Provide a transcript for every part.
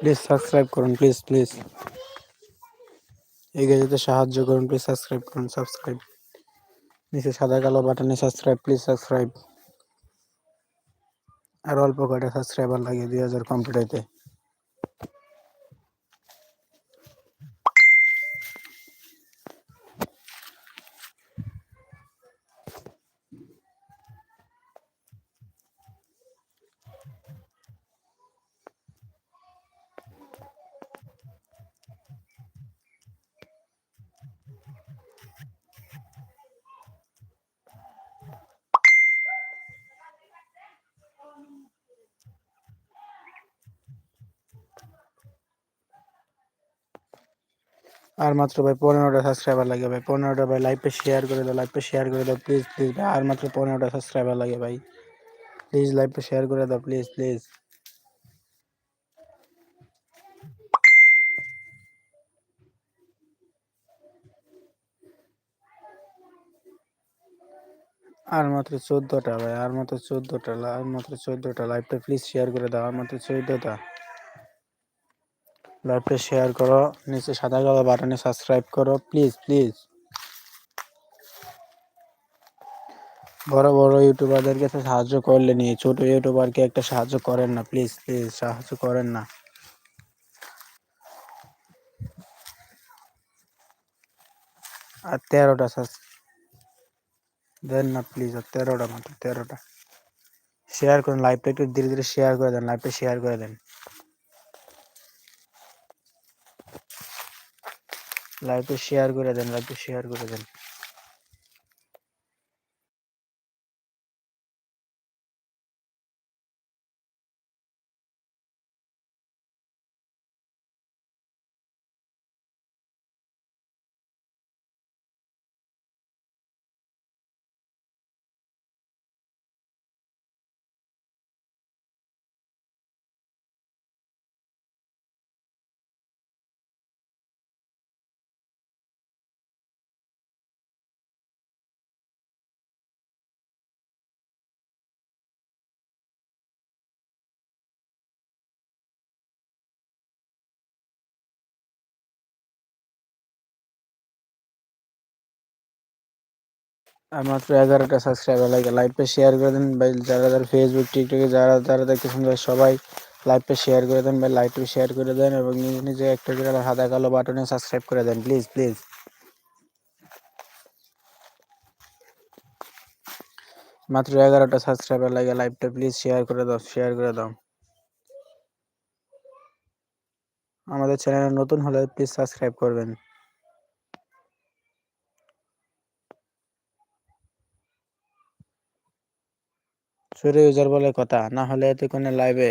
Please subscribe করুন, please please. এগিয়ে যেতে সাহায্য করুন, প্লিজ সাবস্ক্রাইব করুন, সাবস্ক্রাইব। নিচে সাদা কালো বাটনে সাবস্ক্রাইব, প্লিজ সাবস্ক্রাইব। আর অল্প কয়টা সাবস্ক্রাইবার লাগে দুই হাজার কমপ্লিট হইতে। আর মাত্র ভাই পনেরোটা সাবস্ক্রাইবার লাগে ভাই, পনেরোটা ভাই লাইভে শেয়ার করে দাও লাইভে শেয়ার করে দাও প্লিজ প্লিজ ভাই, আর মাত্র পনেরোটা সাবস্ক্রাইবার লাগে ভাই। প্লিজ লাইভে শেয়ার করে দাও প্লিজ প্লিজ আর মাত্র চোদ্দোটা ভাই, আর মাত্র চোদ্দোটা, আর মাত্র চোদ্দোটা লাইভটা প্লিজ শেয়ার করে দাও, আর মাত্র চোদ্দোটা। লাইভটা শেয়ার করো, নিচে সাদা কালো বাটনে সাবস্ক্রাইব করো প্লিজ প্লিজ বড় বড় ইউটিউবারদের কাছে সাহায্য করলে নিয়ে, ছোট ইউটিউবারকে একটা সাহায্য করেন না প্লিজ প্লিজ সাহায্য করেন না। আর তেরোটা দেন না প্লিজ আর তেরোটা মাত্র, তেরোটা। শেয়ার করুন লাইভটা একটু ধীরে ধীরে শেয়ার করে দেন লাইভটা শেয়ার করে দেন। লাইভে শেয়ার করে দেন লাইভে শেয়ার করে দেন। মাত্র এগারোটা সাবস্ক্রাইবার লাগে লাইভটা শেয়ার করে দেন ভাই। যারা যারা ফেসবুক টিকটকে যারা যারা দেখতেছেন ভাই, সবাই লাইভটা শেয়ার করে দেন ভাই লাইভটা শেয়ার করে দেন এবং নিজে নিজে একটা করে সাদা কালো বাটনে সাবস্ক্রাইব করে দেন প্লিজ প্লিজ মাত্র এগারোটা সাবস্ক্রাইবার লাগে লাইভটা প্লিজ শেয়ার করে দাও শেয়ার করে দাও। আমাদের চ্যানেলে নতুন হলে প্লিজ সাবস্ক্রাইব করবেন। সুরে ইউজার বলে কথা, না হলে এতে কোনো লাইভে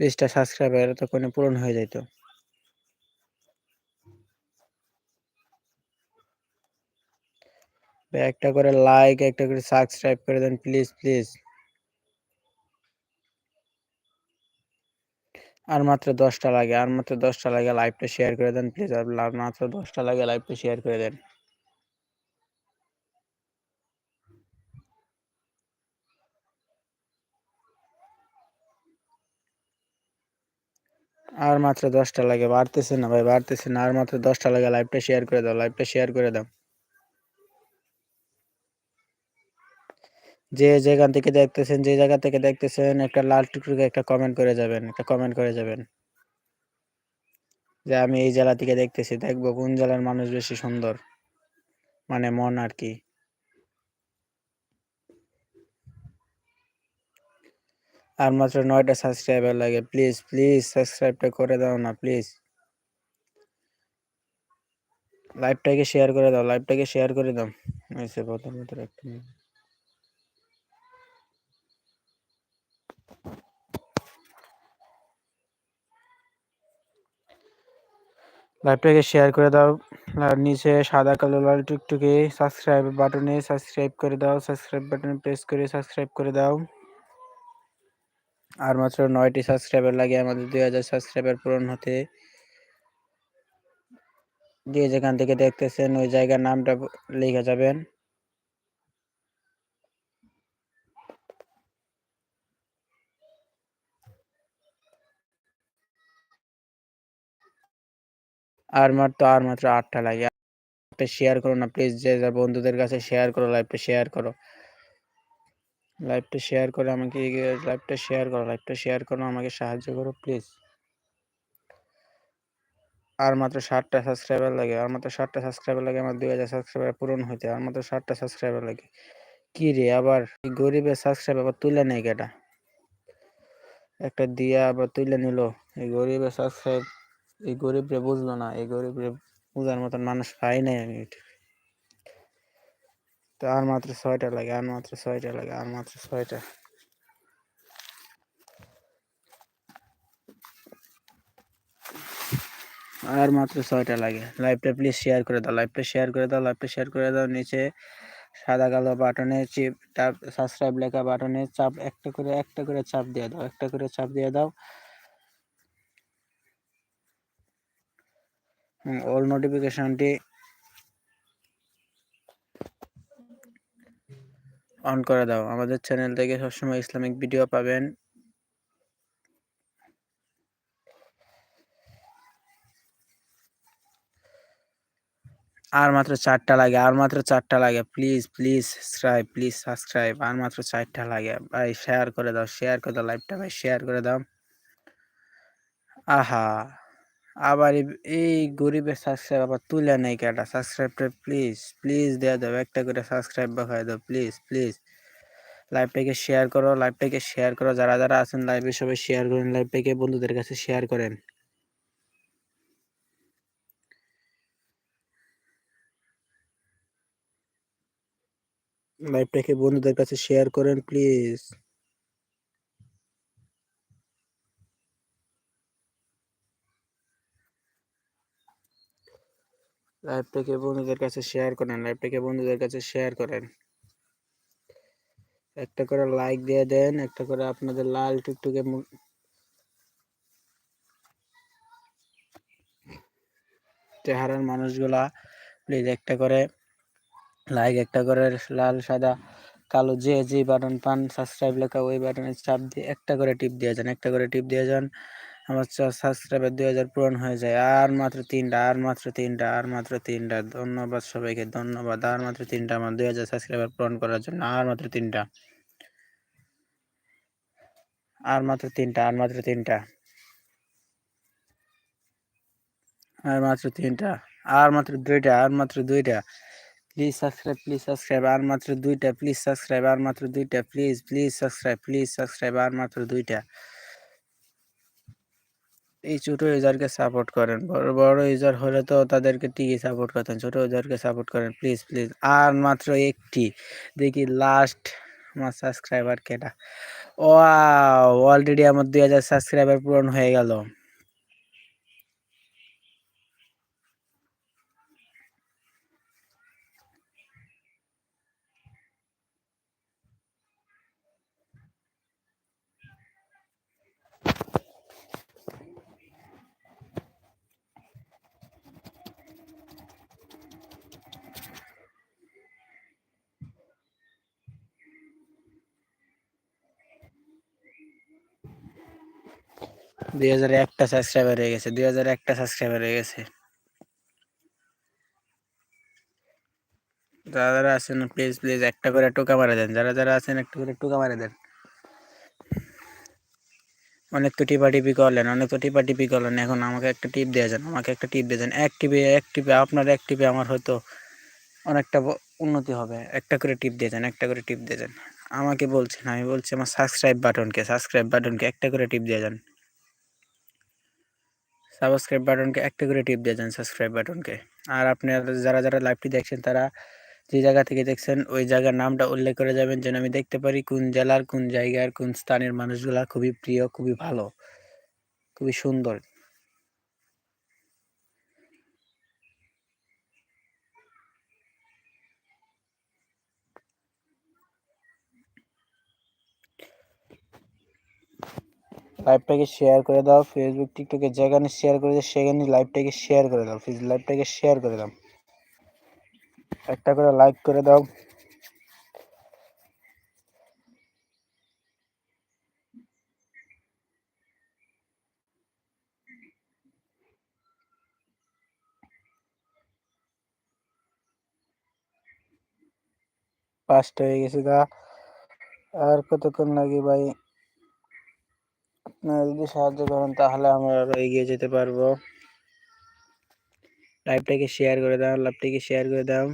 বিশটা সাবস্ক্রাইবার তো কোনো পূরণ হয়ে যেত একটা করে লাইক একটা করে সাবস্ক্রাইব করে দেন প্লিজ প্লিজ আর মাত্র দশটা লাগে, আর মাত্র দশটা লাগে লাইভটা শেয়ার করে দেন প্লিজ আর মাত্র দশটা লাগে লাইভটা শেয়ার করে দেন। আর মাত্র দশটা লাগে, বাড়তেছে না ভাই, বাড়তেছে না। আর মাত্র দশটা লাগে লাইভটা শেয়ার করে দাও লাইভটা শেয়ার করে দাও। যে যেখান থেকে দেখতেছেন, যে জায়গা থেকে দেখতেছেন, একটা লাল টুকটুকে একটা কমেন্ট করে যাবেন, একটা কমেন্ট করে যাবেন। যে আমি এই জেলা থেকে দেখতেছি, দেখব কোন জেলার মানুষ বেশি সুন্দর মানে মন আর কি। আর মাত্র নয়টা সাবস্ক্রাইবার লাগে। প্লিজ প্লিজ সাবস্ক্রাইবটা করে দাও না প্লিজ লাইভটাকে শেয়ার করে দাও লাইভটাকে শেয়ার করে দাও। এসে প্রথম একটা লাইভটাকে শেয়ার করে দাও। আর নিচে সাদা, কালো, লাল টুকটুকে সাবস্ক্রাইব বাটনে সাবস্ক্রাইব করে দাও। সাবস্ক্রাইব বাটনে প্রেস করে সাবস্ক্রাইব করে দাও। আর মাত্র নয়টি সাবস্ক্রাইবার লাগে আমাদের দুই হাজার সাবস্ক্রাইবার পূরণ হতে যে যেখান থেকে দেখতেছেন, ওই জায়গার নামটা লিখে যাবেন। আর মাত্র আর মাত্র আটটা লাগে শেয়ার করো না প্লিজ যে বন্ধুদের কাছে শেয়ার করো লাইভটা শেয়ার করো। লাইভটা শেয়ার করে আমাকে লাইভটা শেয়ার করো লাইভটা শেয়ার করো, আমাকে সাহায্য করো প্লিজ আর মাত্র ষাটটা সাবস্ক্রাইবার লাগে, আর মাত্র ষাটটা সাবস্ক্রাইবার লাগে, আমার দুই হাজার সাবস্ক্রাইবার পূরণ হইতে, আর মাত্র ষাটটা সাবস্ক্রাইবার লাগে। কি রে, আবার গরিবের সাবস্ক্রাইবার আবার তুলে নেই কেটা একটা দিয়া আবার তুলে নিল, এই গরিবের সাবস্ক্রাইব এই গরিবরে বুঝলো না, এই গরিবরে বুঝার মতন মানুষ পাই নাই আমি। তো আর মাত্র ছয়টা লাগে, আর মাত্র ছয়টা লাগে, আর মাত্র ছয়টা। আর মাত্র ছয়টা লাগে। লাইভটা প্লিজ শেয়ার করে দাও লাইভটা শেয়ার করে দাও লাইভটা শেয়ার করে দাও। নিচে সাদা কালো বাটনে চিপ টাপ সাবস্ক্রাইব লেখা বাটনে চাপ একটা করে একটা করে চাপ দিয়ে দাও, একটা করে চাপ দিয়ে দাও। অল নোটিফিকেশনটি অন করে দাও। আমাদের চ্যানেল থেকে সবসময় ইসলামিক ভিডিও পাবেন। আর মাত্র চারটা লাগে, আর মাত্র চারটা লাগে। Please please subscribe please subscribe আর মাত্র চারটা লাগে। ভাই শেয়ার করে দাও শেয়ার করে দাও লাইভটা ভাই শেয়ার করে দাও। আহা। আবার এই গরিবের সাবস্ক্রাইব আবার তুলে নেই কেটা সাবস্ক্রাইবটা প্লিজ প্লিজ দেওয়া দাও, একটা করে সাবস্ক্রাইব বাখায় দাও প্লিজ প্লিজ লাইভটাকে শেয়ার করো লাইভটাকে শেয়ার করো, যারা যারা আছেন লাইভে সবাই শেয়ার করেন লাইভটাকে বন্ধুদের কাছে শেয়ার করেন। লাইভটাকে বন্ধুদের কাছে শেয়ার করেন প্লিজ লাইভটাকে বন্ধুদের কাছে শেয়ার করেন, লাইভটাকে বন্ধুদের কাছে শেয়ার করেন। একটা করে লাইক দিয়ে দেন, একটা করে আপনাদের লাল টুকটুকে চেহারার মানুষগুলা প্লিজ একটা করে লাইক একটা করে লাল, সাদা, কালো, যে যে বাটন পান সাবস্ক্রাইব লেখা ওই বাটনে চাপ দিয়ে একটা করে টিপ দিয়ে যান, একটা করে টিপ দিয়ে যান। আমার সাবস্ক্রাইবার দুই হাজার পূরণ হয়ে যায় আর মাত্র তিনটা আর মাত্র তিনটা আর মাত্র তিনটা ধন্যবাদ সবাইকে ধন্যবাদ আর মাত্র তিনটা আমার দুই হাজার সাবস্ক্রাইবার পূরণ করার জন্য আর মাত্র তিনটা আর মাত্র তিনটা আর মাত্র তিনটা আর মাত্র তিনটা আর মাত্র দুইটা আর মাত্র দুইটা প্লিজ সাবস্ক্রাইব প্লিজ সাবস্ক্রাইব আর মাত্র দুইটা প্লিজ সাবস্ক্রাইব আর মাত্র দুইটা please please subscribe please subscribe আর মাত্র দুইটা এই ছোট ইউজারকে সাপোর্ট করেন। বড় বড় ইউজার হলে তো তাদেরকে ঠিকই সাপোর্ট করতেন। ছোট ইউজারকে সাপোর্ট করেন প্লিজ প্লিজ আর মাত্র একটি, দেখি লাস্ট আমার সাবস্ক্রাইবার কেটা। ও অলরেডি আমার দুই হাজার সাবস্ক্রাইবার পূরণ হয়ে গেল। দুই হাজার একটা সাবস্ক্রাইবার হয়ে গেছে, দুই হাজার একটা সাবস্ক্রাইবার হয়ে গেছে। যারা যারা আছেন প্লিজ প্লিজ একটা করে টোকা মারা দেন। যারা যারা আছেন, একটা করে টোকা মারা দেন। অনেক তো টিপা টিপি করলেন, অনেক তো টিপা টিপি করলেন। এখন আমাকে একটা টিপ দিয়ে যান, আমাকে একটা টিপ দিয়ে যান। এক টিপে এক টিপে আপনার এক টিপে আমার হয়তো অনেকটা উন্নতি হবে। একটা করে টিপ দিয়ে যান, একটা করে টিপ দিয়ে যান। আমাকে বলছেন, আমি বলছি আমার সাবস্ক্রাইব বাটনকে সাবস্ক্রাইব বাটনকে একটা করে টিপ দিয়ে যান। সাবস্ক্রাইব বাটনকে একটা করে টিপ দিয়ে যান সাবস্ক্রাইব বাটনকে আর আপনারা যারা যারা লাইভটি দেখছেন, তারা যে জায়গা থেকে দেখছেন, ওই জায়গার নামটা উল্লেখ করে যাবেন যেন আমি দেখতে পারি কোন জেলার, কোন জায়গার, কোন স্থানের মানুষগুলা খুবই প্রিয়, খুবই ভালো, খুবই সুন্দর। লাইভটাকে শেয়ার করে দাও ফেসবুক টিকটকে যেখানে শেয়ার করে দাও, সেখানে লাইভটাকে শেয়ার করে দাও ফেসবুক লাইভটাকে শেয়ার করে দাও। একটা করে লাইক করে দাও। পাঁচটা হয়ে গেছে দা আর কতক্ষণ লাগে ভাই? আপনারা যদি সাহায্য করেন তাহলে আমরা আরও এগিয়ে যেতে পারব। লাইভটাকে শেয়ার করে দাও লাইভটাকে শেয়ার করে দাও।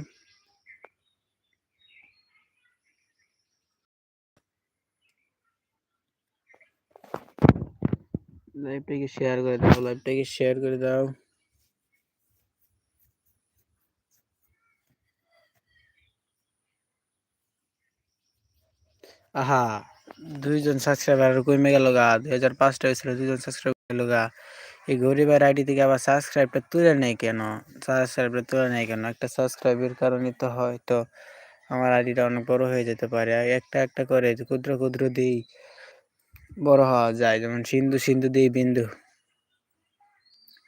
লাইভটাকে শেয়ার করে দাও লাইভটাকে শেয়ার করে দাও। আহা দুইজন সাবস্ক্রাইবার কমে গেল গা, দুই হাজার পাঁচটা হয়েছিল দুইজন সাবস্ক্রাইবার গেল গা। এই গরিবের আইডি থেকে আবার সাবস্ক্রাইবটা তুলে নেই কেন? সাবস্ক্রাইবটা তুলে নেই কেন? একটা সাবস্ক্রাইবের কারণে তো হয়তো আমার আইডিটা অনেক বড় হয়ে যেতে পারে। একটা একটা করে ক্ষুদ্র ক্ষুদ্র দিই, বড় হওয়া যায়। যেমন সিন্ধু সিন্ধু দিই বিন্দু।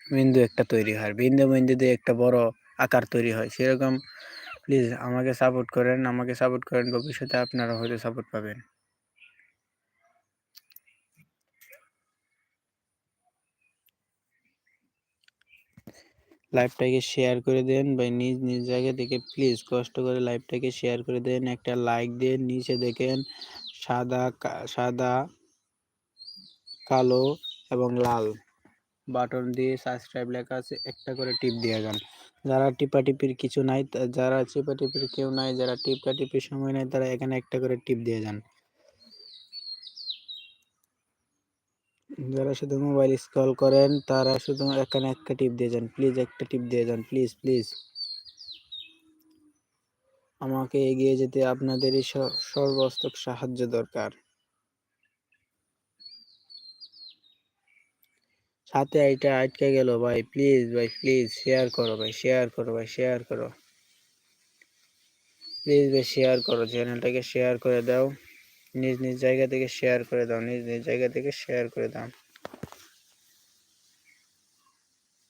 বিন্দু একটা তৈরি হয়। বিন্দু বিন্দু দিয়ে একটা বড় আকার তৈরি হয়। সেরকম প্লিজ আমাকে সাপোর্ট করেন। আমাকে সাপোর্ট করেন। ভবিষ্যতে আপনারা হয়তো সাপোর্ট পাবেন। লাইভটাকে শেয়ার করে দেন বা নিজ নিজ জায়গা থেকে প্লিজ কষ্ট করে লাইভটাকে শেয়ার করে দেন। একটা লাইক দেন, নিচে দেখেন সাদা সাদা, কালো এবং লাল বাটন দিয়ে সাবস্ক্রাইব লেখা আছে, একটা করে টিপ দিয়ে যান। যারা টিপা টিপির কিছু নাই যারা চিপা টিপির কেউ নাই, যারা টিপা টিপির সময় নাই, তারা এখানে একটা করে টিপ দিয়ে যান। যারা শুধু মোবাইল স্ক্রল করেন, তারা শুধু এখানে একটা টিপ দিয়ে যান প্লিজ একটা টিপ দিয়ে যান প্লিজ প্লিজ আমাকে এগিয়ে যেতে আপনাদেরই সর্বস্তক সাহায্য দরকার। সাথে এটা আটকে গেল, ভাই প্লিজ ভাই প্লিজ শেয়ার করো, ভাই শেয়ার করো, ভাই শেয়ার করো। প্লিজ ভাই শেয়ার করো চ্যানেলটাকে শেয়ার করে দাও। নিজ নিজ জায়গা থেকে শেয়ার করে দাও, নিজ নিজ জায়গা থেকে শেয়ার করে দাও।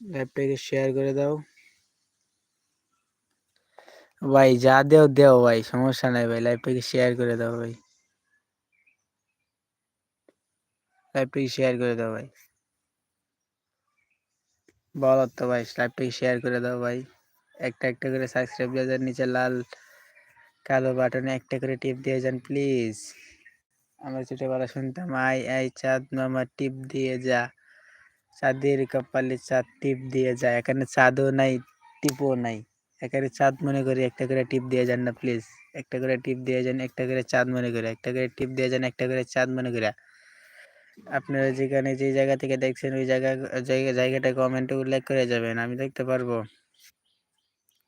ল্যাপটাকে শেয়ার করে দাও। ভাই, যা দেও দেও ভাই, সমস্যা নাই ভাই লাইভটাকে শেয়ার করে দাও ভাই। লাইভটাকে শেয়ার করে দাও ভাই। বলো তো ভাই লাইভটাকে শেয়ার করে দাও ভাই। একটা একটা করে সাবস্ক্রাইব দিয়ে যান, নিচে লাল, কালো বাটনে একটা করে টিপ দিয়ে যান প্লিজ আমরা ছোটবেলা শুনতাম আই আই চাঁদ মামা, টিপ দিয়ে যা। চাঁদের কপালে চাঁদ, টিপ দিয়ে যা। এখানে চাঁদও নাই, টিপও নাই। এখানে চাঁদ মনে করি, একটা করে টিপ দিয়ে যান না প্লিজ একটা করে টিপ দিয়ে যান, একটা করে চাঁদ মনে করে। একটা করে টিপ দিয়ে যান, একটা করে চাঁদ মনে করে। আপনারা যেখানে যে জায়গা থেকে দেখছেন, ওই জায়গা জায়গা, জায়গাটা কমেন্টে উল্লেখ করে যাবেন, আমি দেখতে পারব।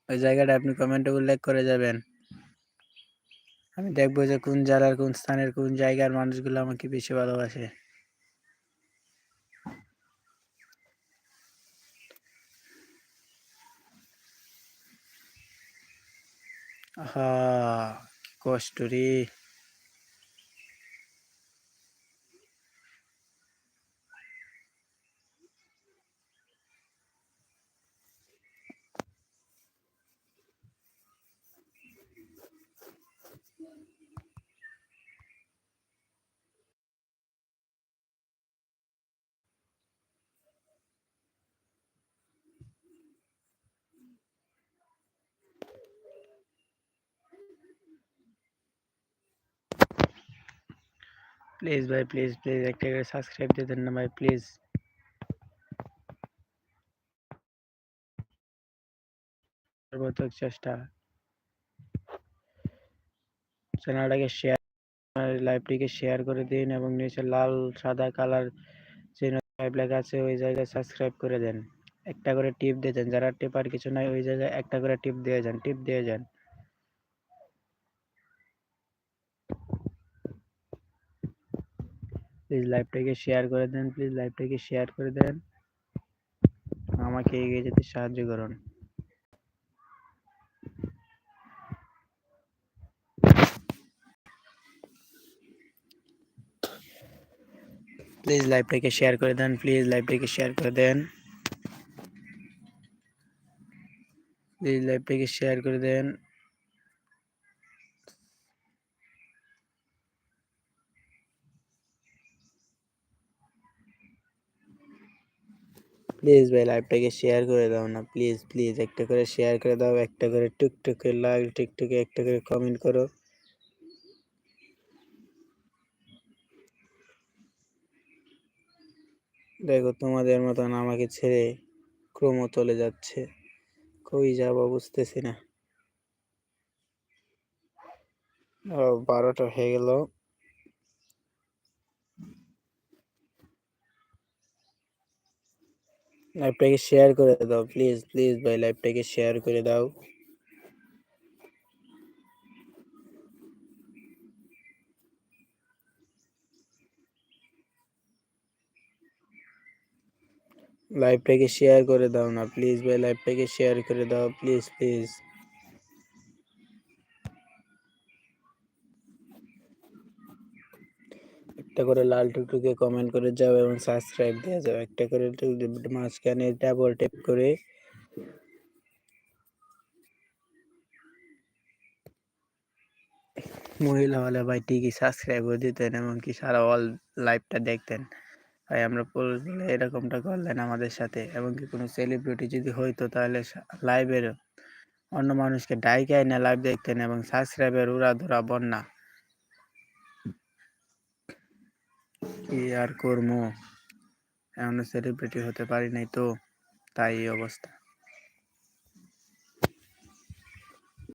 ওই জায়গাটা আপনি কমেন্টে উল্লেখ করে যাবেন। আমি দেখব যে কোন জেলার, কোন স্থানের, কোন জায়গার মানুষগুলো আমাকে বেশি ভালোবাসে। আহা কষ্ট রে। প্লিজ ভাই প্লিজ প্লিজ একটা করে সাবস্ক্রাইব দিয়ে দেন না ভাই প্লিজ সর্বোত্তক চেষ্টা চ্যানেলটাকে শেয়ার লাইভটিকে শেয়ার করে দিন এবং নিচে লাল সাদা কালার যে লাইভ লেখা আছে ওই জায়গায় সাবস্ক্রাইব করে দেন একটা করে টিপ দিয়ে যান যারা টিপার কিছু নাই ওই জায়গায় একটা করে টিপ দিয়ে যান টিপ দিয়ে যান প্লিজ লাইভটাকে শেয়ার করে দেন প্লিজ লাইভটাকে শেয়ার করে দেন। আমাকে এগিয়ে যেতে সাহায্য করুন। প্লিজ লাইভটাকে শেয়ার করে দেন প্লিজ লাইভটাকে শেয়ার করে দেন। প্লিজ লাইভটাকে শেয়ার করে দেন। প্লিজ ভাই লাইভটাকে শেয়ার করে দাও না। প্লিজ প্লিজ একটা করে শেয়ার করে দাও, একটা করে টুকটুকে লাইক টুকটুকে একটা করে কমেন্ট করো। দেখো, তোমাদের মতন আমাকে ছেড়ে ক্রম চলে যাচ্ছে। কই যাব বুঝতেছি না। বারোটা হয়ে গেল। লাইভটাকে শেয়ার করে দাও প্লিজ প্লিজ ভাই লাইভটাকে শেয়ার করে দাও। লাইভটাকে শেয়ার করে দাও না প্লিজ ভাই লাইভটাকে শেয়ার করে দাও প্লিজ প্লিজ একটা করে লাল টুকটুকে কমেন্ট করে যাও এবং সাবস্ক্রাইব দিয়ে যাও। একটা করে মাঝখানে ডাবল টেপ করে মহিলা হলে ভাই ঠিকই সাবস্ক্রাইব করে দিতেন এবং কি সারা অল লাইভটা দেখতেন। ভাই, আমরা পুরুষ বলে এরকমটা করলেন আমাদের সাথে। এবং কি কোনো সেলিব্রিটি যদি হইতো তাহলে লাইভের অন্য মানুষকে ডাইকে না লাইভ দেখতেন এবং সাবস্ক্রাইবের উড়া ধরা বন্যা। কি আর করব? এমন সেলিব্রিটি হতে পারি নাই তো তাই এই অবস্থা।